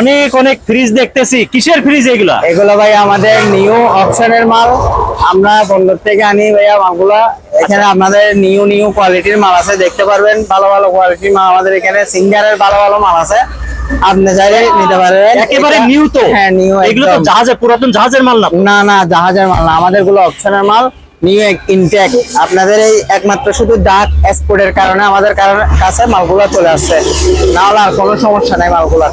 অনেক অনেক ফ্রিজ দেখতেছি। কিসের ফ্রিজ এগুলা? এগুলো ভাই আমাদের নিউ অপশনের মাল। আমরা বন্দর থেকে আনি ভাইয়া মালগুলা। এখানে আপনাদের নিউ নিউ কোয়ালিটির মাল আছে দেখতে পারবেন। ভালো ভালো কোয়ালিটির মাল আমাদের এখানে। সিঙ্গারের ভালো ভালো মাল আছে। আপনি চাইলে নিতে পারবেন। একেবারে নিউ তো। হ্যাঁ নিউ এগুলো তো পুরাতন জাহাজের মাল না? না না জাহাজের মাল না। আমাদেরগুলো অপশনের মাল। নিউ ইনটেক আপনাদের এই একমাত্র শুধু ডাক এক্সপোর্টের কারণে আমাদের কারণে কাছে মালগুলো চলে আসছে। না হলে আর কোনো সমস্যা নাই মালগুলো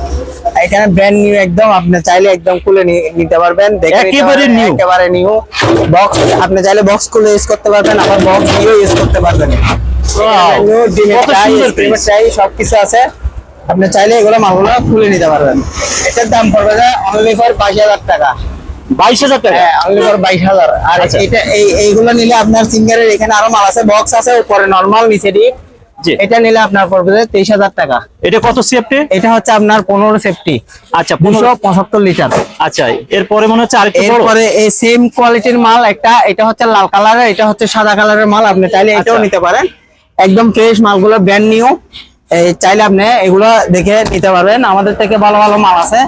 এখানে ব্র্যান্ড নিউ একদম আপনি চাইলে একদম খুলে নিতে পারবেন একেবারে new। একেবারে নিউ বক্স আপনি চাইলে বক্স খুলে ইউজ করতে পারবেন আবার বক্স নিয়েও ইউজ করতে পারবেন। নিউ কত চাই fridge। চাই সবকিছু আছে। আপনি চাইলে এগুলো মালগুলো খুলে নিতে পারবেন। এটার দাম পড়বে অনলি ফর বাইশ হাজার টাকা। বাইশ হাজার টাকা? হ্যাঁ অনলি ফর বাইশ হাজার। আর আচ্ছা। এটা এইগুলো নিলে আপনার সিঙ্গারের এখানে আরও মাল আছে বক্স আছে উপরে নর্মাল নিচে ডিপ জি এটা নিলে আপনার পড়বে তেইশ হাজার টাকা। এটা কত সেফটি এটা হচ্ছে আপনার পনেরো সেফটি আচ্ছা দুশো পনেরো পঁচাত্তর লিটার আচ্ছা এরপরে মনে হচ্ছে আরেকটু এরপরে এই সেম কোয়ালিটির মাল একটা এটা হচ্ছে লাল কালারের এটা হচ্ছে সাদা কালারের মাল। আপনি চাইলে এটাও আচ্ছা। নিতে পারেন। একদম ফ্রেশ মালগুলো ব্র্যান্ড নিউ চাইলে আপনি এগুলো দেখে নিতে পারবেন। আমাদের থেকে ভালো ভালো মাল আছে।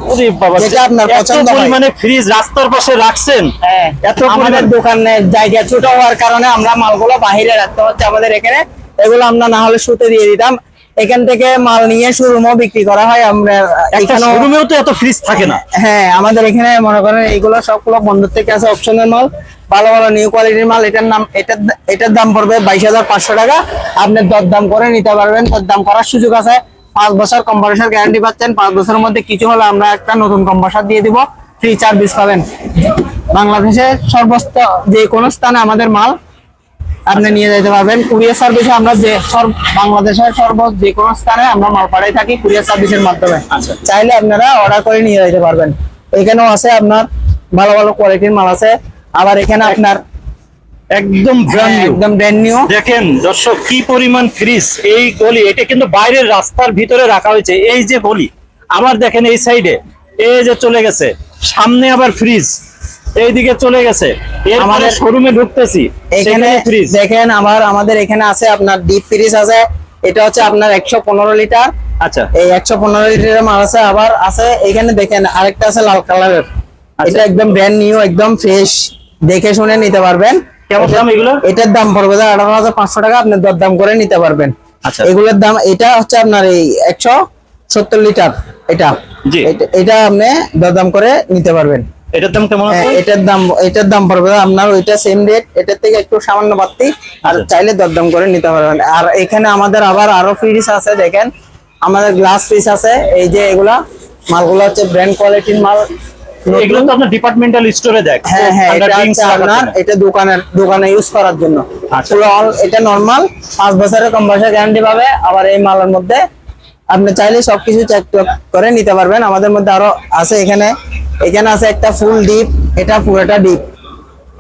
যেটা আপনার পছন্দ পরিমাণে ফ্রিজ রাস্তার পাশে রাখছেন? হ্যাঁ। এত আমাদের দোকানে জায়গা ছোট হওয়ার কারণে আমরা মালগুলো বাহিরে রাখতে হচ্ছে আমাদের এখানে। এগুলো আমরা না হলে শুতে দিয়ে দিতাম। এখান থেকে মাল নিয়ে শোরুমও বিক্রি করা হয়। আমরা এখানেও শোরুমেও তো এত ফ্রিজ থাকে না। হ্যাঁ আমাদের এখানে মনে করেন এগুলো সবগুলো বন্ধ থেকে আছে অপশনের মাল। ভালো ভালো নিউ কোয়ালিটির মাল। এটার নাম এটার এটার দাম পড়বে বাইশ হাজার পাঁচশো টাকা। আপনি দরদাম করে নিতে পারবেন। দরদাম করার সুযোগ আছে। পাঁচ বছর কম্প্রেসার গ্যারান্টি পাচ্ছেন। পাঁচ বছরের মধ্যে কিছু হলে আমরা একটা নতুন কম্প্রেসার দিয়ে দিব। ফ্রি চার্জ পাবেন। বাংলাদেশের সর্বস্ত যে কোনো স্থানে আমাদের মাল আপনি নিয়ে যেতে পারবেন। কুরিয়ার সার্ভিসে আমরা যে সর্ব বাংলাদেশের সর্ব যে কোনো স্থানে আমরা মাল পাঠাই থাকি কুরিয়ার সার্ভিসের মাধ্যমে। আচ্ছা। চাইলে আপনারা অর্ডার করে নিয়ে যেতে পারবেন। এখানেও আছে আপনার ভালো ভালো কোয়ালিটির মাল আছে। আবার এখানে আপনার একদম ব্র্যান্ড নিউ একদম ব্র্যান্ড নিউ দেখেন দর্শক কি পরিমাণ ফ্রিজ এই গলি এটা কিন্তু বাইরের রাস্তার ভিতরে রাখা হয়েছে। এই যে গলি আবার দেখেন এই সাইডে এই যে চলে গেছে। সামনে আবার ফ্রিজ এইদিকে চলে গেছে। আমাদের শোরুমে ঢুকতেছি এখানে দেখেন আবার আমাদের এখানে আছে আপনার ডিপ ফ্রিজ আছে এটা হচ্ছে আপনার একশো পনেরো লিটার আচ্ছা। এই একশো পনেরো লিটারের মাল আছে আবার আছে এখানে দেখেন আরেকটা আছে লাল কালারের। আচ্ছা। এটা একদম ব্র্যান্ড নিউ একদম ফ্রেশ দেখে শুনে নিতে পারবেন। কেমন দাম এগুলো এটার দাম পড়বে আঠারো হাজার পাঁচশো টাকা আপনি দরদাম করে নিতে পারবেন। আচ্ছা। এগুলোর দাম এটা হচ্ছে আপনার এই একশো সত্তর লিটার এটা। এটা- এটা আপনি দরদাম করে নিতে পারবেন। এটার দাম কেমন আছে? হ্যাঁ, এটার দাম এটার দাম পড়বে আপনার ওইটা সেম রেট এটার থেকে একটু সামান্য বাড়তি আর আচ্ছা। চাইলে দরদাম করে নিতে পারবেন। আর এখানে আমাদের আবার আরও ফ্রিজ আছে দেখেন আমাদের গ্লাস ফ্রিজ আছে এই যে এগুলা মালগুলো হচ্ছে ব্র্যান্ড কোয়ালিটির মাল এগুলো তো আপনার ডিপার্টমেন্টাল স্টোরে দেখ হ্যাঁ হ্যাঁ এটা আপনার এটা দোকানের দোকানে ইউজ করার জন্য। আচ্ছা। পুরো all এটা নরমাল পাঁচ বছরের কম বয়সের গ্যারান্টি পাবে আবার এই মালের মধ্যে আপনি চাইলে সবকিছু চেক করে নিতে পারবেন। আমাদের মধ্যে আরও আছে এখানে এখানে আছে একটা ফুল ডিপ এটা পুরোটা ডিপ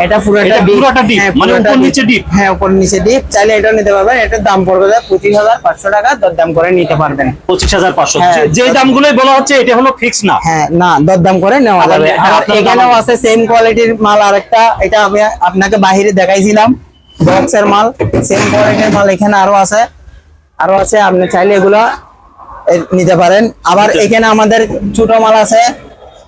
এটা পুরোটা এটা ডিপ পুরোটা deep, হ্যাঁ, মানে উপর নিচে deep? হ্যাঁ উপর নিচে ডিপ চাইলে এটা নিতে পারবেন। এটার দাম পড়বে পঁচিশ হাজার পাঁচশো টাকা দরদাম করে নিতে পারবেন। পঁচিশ হাজার পাঁচশো। হ্যাঁ। যে দামগুলোই বলা হচ্ছে এটা হলো ফিক্স না। হ্যাঁ না দরদাম করে নেওয়া যাবে। আর এখানেও আছে সেম কোয়ালিটির মাল আরেকটা। এটা আমি আপনাকে বাহিরে দেখাইছিলাম। বক্সের মাল সেম কোয়ালিটির মাল এখানে আরও আছে। আরও আছে আপনি চাইলে এগুলো নিতে পারেন। আবার এখানে আমাদের ছোট মাল আছে।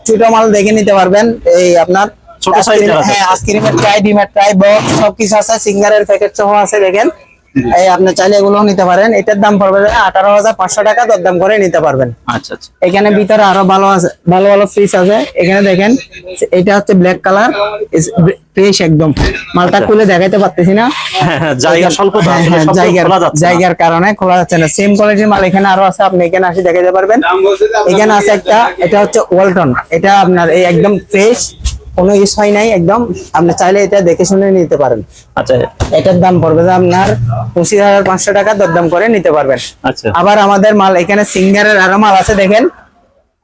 ছোট মাল দেখে নিতে পারবেন এই আপনার ছোট সাইজের আছে। হ্যাঁ আইসক্রিমের ট্রাই ডিমের ট্রাই বক্স সবকিছু আছে সিঙ্গারের প্যাকেট সহ আছে দেখেন এই আপনি চাইলে এগুলো নিতে পারেন। এটার দাম পড়বে আঠারো হাজার পাঁচশো টাকা দরদাম করে নিতে পারবেন। আচ্ছা আচ্ছা। এখানে ভিতরে আরও ভালো আছে ভালো ভালো ফ্রিজ আছে। এখানে দেখেন এটা হচ্ছে ব্ল্যাক কালার ফ্রেশ একদম। মালটা আচ্ছা। খুলে দেখাইতে পারতেছি না। হ্যাঁ হ্যাঁ জায়গা স্বল্প হ্যাঁ, জায়গার জায়গার কারণে খোলা যাচ্ছে না। সেম কোয়ালিটির মাল এখানে আরও আছে আপনি এখানে আসি দেখাইতে পারবেন। এখানে আছে একটা এটা হচ্ছে ওয়ালটন এটা আপনার এই একদম ফ্রেশ কোনো ইউজ হয় নাই একদম। আপনি চাইলে এটা দেখে শুনে নিতে পারেন। আচ্ছা। এটার দাম পড়বে যে আপনার পঁচিশ হাজার পাঁচশো টাকা দরদাম করে নিতে পারবেন। আচ্ছা। আবার আমাদের মাল এখানে সিঙ্গারের আরও মাল আছে দেখেন।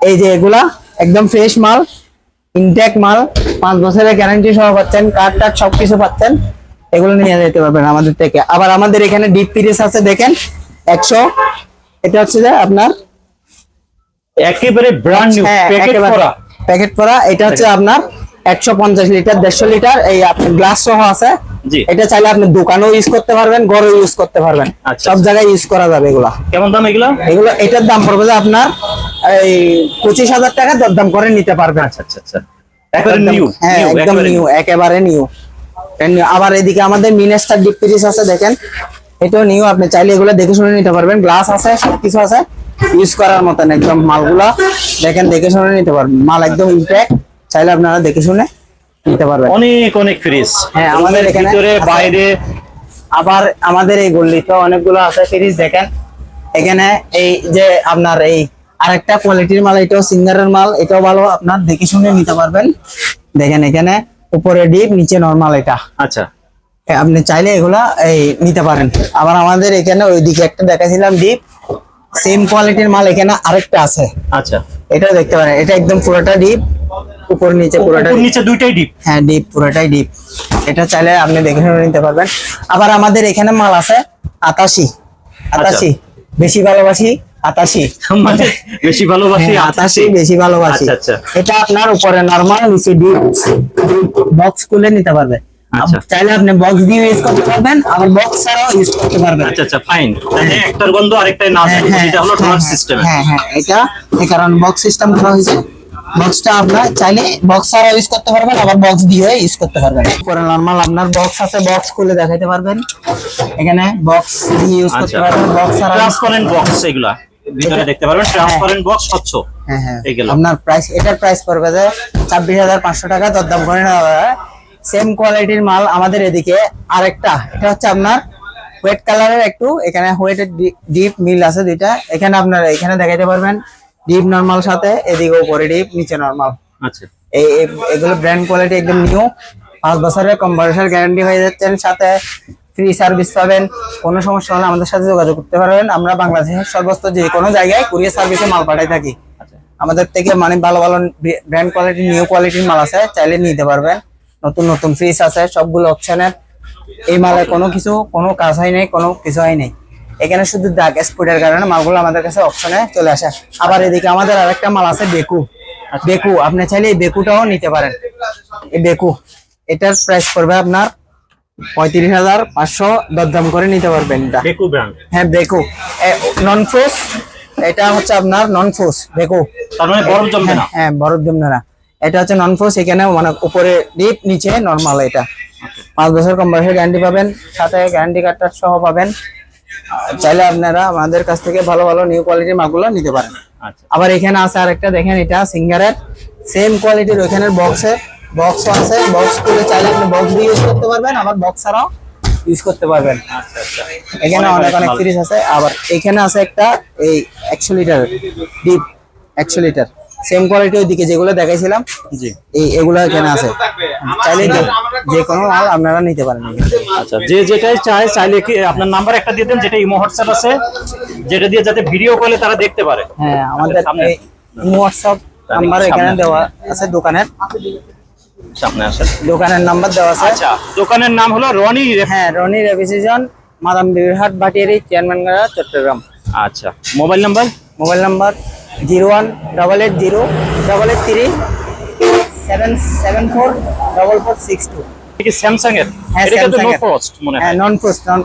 এই যে এগুলা একদম ফ্রেশ মাল ইনটেক মাল পাঁচ বছরের গ্যারান্টি সহ পাচ্ছেন কার্ড টার্ড সবকিছু পাচ্ছেন এগুলো নিয়ে যেতে পারবেন আমাদের থেকে। আবার আমাদের এখানে ডিপ পিরিস আছে দেখেন একশো। এটা হচ্ছে যে আপনার একেবারে ব্র্যান্ড নিউ প্যাকেট করা। প্যাকেট করা এটা হচ্ছে আপনার একশো পঞ্চাশ লিটার দেড়শো লিটার এই গ্লাস সহ আছে। জি। এটা চাইলে আপনি দোকানেও ইউজ করতে পারবেন ঘরেও ইউজ করতে পারবেন। আচ্ছা। সব জায়গায় ইউজ করা যাবে এগুলা। কেমন দাম এগুলো? এগুলো এটার দাম পড়বে যে আপনার এই পঁচিশ হাজার টাকা দরদাম করে নিতে পারবেন। আচ্ছা আচ্ছা আচ্ছা। নিউ হ্যাঁ একদম নিউ একেবারে নিউ আবার এদিকে আমাদের মিনেস্টার ডিপ ফ্রিজ আছে দেখেন। এটাও নিউ আপনি চাইলে এগুলো দেখে শুনে নিতে পারবেন। গ্লাস আছে সবকিছু আছে। ইউজ করার মতন একদম মালগুলা। দেখেন দেখে শুনে নিতে পারবেন। মাল একদম ইম্প্যাক্ট চাইলে আপনারা দেখে শুনে নিতে পারবেন। অনেক অনেক ফ্রিজ হ্যাঁ, আমাদের এখানে ভিতরে বাইরে। আবার আমাদের এই গল্লিতে অনেকগুলো আছে ফ্রিজ দেখেন। এখানে এই যে আপনার এই আরেকটা কোয়ালিটির মাল এটাও সিঙ্গারের মাল এটাও ভালো আপনার দেখে শুনে নিতে পারবেন। দেখেন এখানে উপরে ডিপ নিচে নরমাল এটা। আচ্ছা। আপনি চাইলে এগুলা এই নিতে পারেন। আবার আমাদের এখানে ওইদিকে একটা দেখাছিলাম ডিপ সেম কোয়ালিটির মাল এখানে আরেকটা আছে। আচ্ছা। এটা দেখতে পারেন এটা একদম পুরোটা ডিপ উপর নিচে পুরোটা উপর নিচে দুইটাই ডিপ হ্যাঁ ডিপ পুরোটাই ডিপ এটা চাইলে আপনি দেখে নিতে পারবেন। আবার আমাদের এখানে মাল আছে আতাশি। আতাশি বেশি ভালোবাসি আতাশি। মানে বেশি ভালোবাসি হ্যাঁ, আতাশি। বেশি ভালোবাসি। আচ্ছা, আচ্ছা। এটা আপনার উপরে নরমাল নিচে ডিপ বক্স খুলে নিতে পারবে। আচ্ছা। চাইলে আপনি বক্স দিয়ে ইউজ করতে পারবেন আবার বক্স ছাড়াও ইউজ করতে পারবেন। আচ্ছা আচ্ছা ফাইন একটার গন্ধ আরেকটাই না হ্যাঁ, যায় হ্যাঁ, এটা হলো হ্যাঁ, হ্যাঁ, সিস্টেম হ্যাঁ হ্যাঁ এটা এই কারণ বক্স সিস্টেম করা হয়েছে। বক্সটা আপনার চাইলে বক্স ছাড়া ইউজ করতে পারবেন আবার বক্স দিয়ে ইউজ করতে পারবেন। পরে নরমাল আপনার বক্স আছে বক্স খুলে দেখাইতে পারবেন। এখানে বক্স দিয়ে ইউজ করতে আচ্ছা। পারবেন বক্স ছাড়া ট্রান্সপারেন্ট বক্স এগুলা। ভিতরে দেখতে পারবেন ট্রান্সপারেন্ট বক্স স্বচ্ছ। হ্যাঁ হ্যাঁ। আপনার প্রাইস এটার প্রাইস পড়বে যে ছাব্বিশ হাজার পাঁচশো টাকা দরদাম করে নেওয়া সেম কোয়ালিটির মাল আমাদের এদিকে আরেকটা। এটা হচ্ছে আপনার হোয়াইট কালারের একটু এখানে হোয়াইটের ডিপ মিল আছে দুইটা। এখানে আপনার এখানে দেখাইতে পারবেন ডিপ নরমাল সাথে এদিকে উপরে ডিপ নিচে নরমাল আচ্ছা। এই এগুলো ব্র্যান্ড কোয়ালিটি একদম নিউ পাঁচ বছরের কম্পারেশন গ্যারান্টি হয়ে যাচ্ছেন সাথে ফ্রি সার্ভিস পাবেন। কোনো সমস্যা হলে আমাদের সাথে যোগাযোগ করতে পারবেন। আমরা বাংলাদেশের সর্বস্ত যে কোনো জায়গায় কুরিয়ার সার্ভিসে মাল পাঠাই থাকি। আচ্ছা। আমাদের থেকে মানে ভালো ভালো ব্র্যান্ড কোয়ালিটি নিউ কোয়ালিটির মাল আছে চাইলে নিতে পারবেন। নতুন নতুন ফ্রিজ আছে সবগুলো অপশনের এই মালের কোনো কিছু কোনো কাজ হয় নাই কোনো কিছু হয় নাই। এখানে শুধু দাগ স্পুটের কারণে মালগুলো আমাদের কাছে অপশনে চলে আসে। আবার এদিকে আমাদের আরেকটা মাল আছে বেকু। বেকু আপনি চাইলে এই বেকুটাও নিতে পারেন। এই বেকু এটার প্রাইস পড়বে আপনার পঁয়ত্রিশ হাজার পাঁচশো। দরদাম করে নিতে পারবেন হ্যাঁ বেকু। নন ফ্রোস এটা হচ্ছে আপনার নন ফ্রোস বেকু। তার মানে বরফ জমবে না? হ্যাঁ বরফ জমবে না। এটা হচ্ছে নন ফোর্স এখানে মানে উপরে ডিপ নিচে নরমাল এটা। পাঁচ বছর কম্পারেশন গ্যারান্টি পাবেন সাথে গ্যারান্টি কার্ডটা সহ পাবেন। চাইলে আপনারা আমাদের কাছ থেকে ভালো ভালো নিউ কোয়ালিটির মালগুলো নিতে পারেন। আচ্ছা। আবার এখানে আছে আরেকটা দেখেন এটা সিঙ্গারের। সেম কোয়ালিটির ওইখানের বক্সে বক্স আছে। বক্স করে চাইলে আপনি বক্স দিয়ে ইউজ করতে পারবেন আবার বক্স ছাড়াও ইউজ করতে পারবেন। আচ্ছা আচ্ছা। এখানে অনেক অনেক সিরিজ আছে। আবার এখানে আছে একটা এই একশো লিটার ডিপ একশো লিটার। সেম কোয়ালিটি ওইদিকে যেগুলো দেখাইছিলাম জি। এই এগুলো এখানে আছে। চাইলে যে- কোনো মাল আপনারা নিতে পারেন আচ্ছা যে যেটাই চায় চাইলে কি আপনার নাম্বার একটা দিয়ে দেন যেটা ইমো হোয়াটসঅ্যাপ আছে যেটা দিয়ে যাতে ভিডিও কলে তারা দেখতে পারে। হ্যাঁ আমাদের সামনে। হোয়াটসঅ্যাপ নাম্বার এখানে দেওয়া আছে দোকানের। সামনে আসেন। দোকানের নাম্বার দেওয়া আছে। আচ্ছা দোকানের নাম হলো রনি হ্যাঁ রনি রেভিসিজন মাদাম বিবিরহাট বাটিয়ারি চেয়ারম্যান চট্টগ্রাম। আচ্ছা mobile number? Mobile number zero one double eight zero double eight three seven seven four double four six two. কি স্যামসাং এর? এটা কিন্তু নো স্যামসাং মনে হ্যাঁ। নন ফ্রোস্ট নন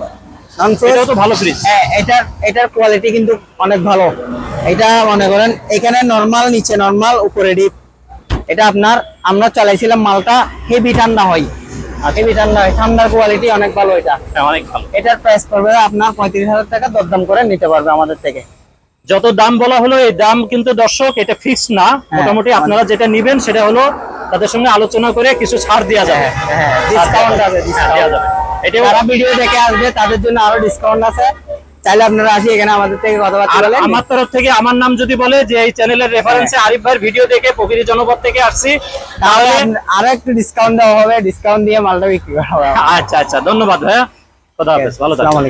নন তো ভালো ফ্রিজ হ্যাঁ এটার এটার কোয়ালিটি কিন্তু অনেক ভালো। এটা মনে করেন এখানে নরমাল নিচে নরমাল উপরে ডিপ এটা আপনার আমরা চালাইছিলাম মালটা হেভি ঠান্ডা হয়। হেভি ঠান্ডা হয়। ঠান্ডার কোয়ালিটি অনেক ভালো এটা। হ্যাঁ অনেক ভালো। এটার প্রাইস পড়বে আপনার পঁয়ত্রিশ হাজার টাকা দরদাম করে নিতে পারবে আমাদের থেকে। যত দাম বলা হলো এই দাম কিন্তু দর্শক এটা ফিক্স না। মোটামুটি আপনারা যেটা নিবেন সেটা হলো তাদের সঙ্গে আলোচনা করে কিছু ছাড় দেওয়া যাবে। হ্যাঁ হ্যাঁ, যারা ভিডিও দেখে আসবে তাদের জন্য আরও ডিসকাউন্ট আছে। চাইলে আপনারা আসি এখানে আমাদের থেকে কথাবার্তা বলেন। আমার তরফ থেকে আমার নাম যদি বলে যে এই চ্যানেলের রেফারেন্সে আরিফ ভাইয়ের ভিডিও দেখে প্রকৃতি জনপদ থেকে আসছি তাহলে আরও একটু ডিসকাউন্ট দেওয়া হবে। ডিসকাউন্ট দিয়ে মালটা বিক্রি করা হবে। আচ্ছা আচ্ছা ধন্যবাদ ভাইয়া। হাফেজ ভালো থাকবেন।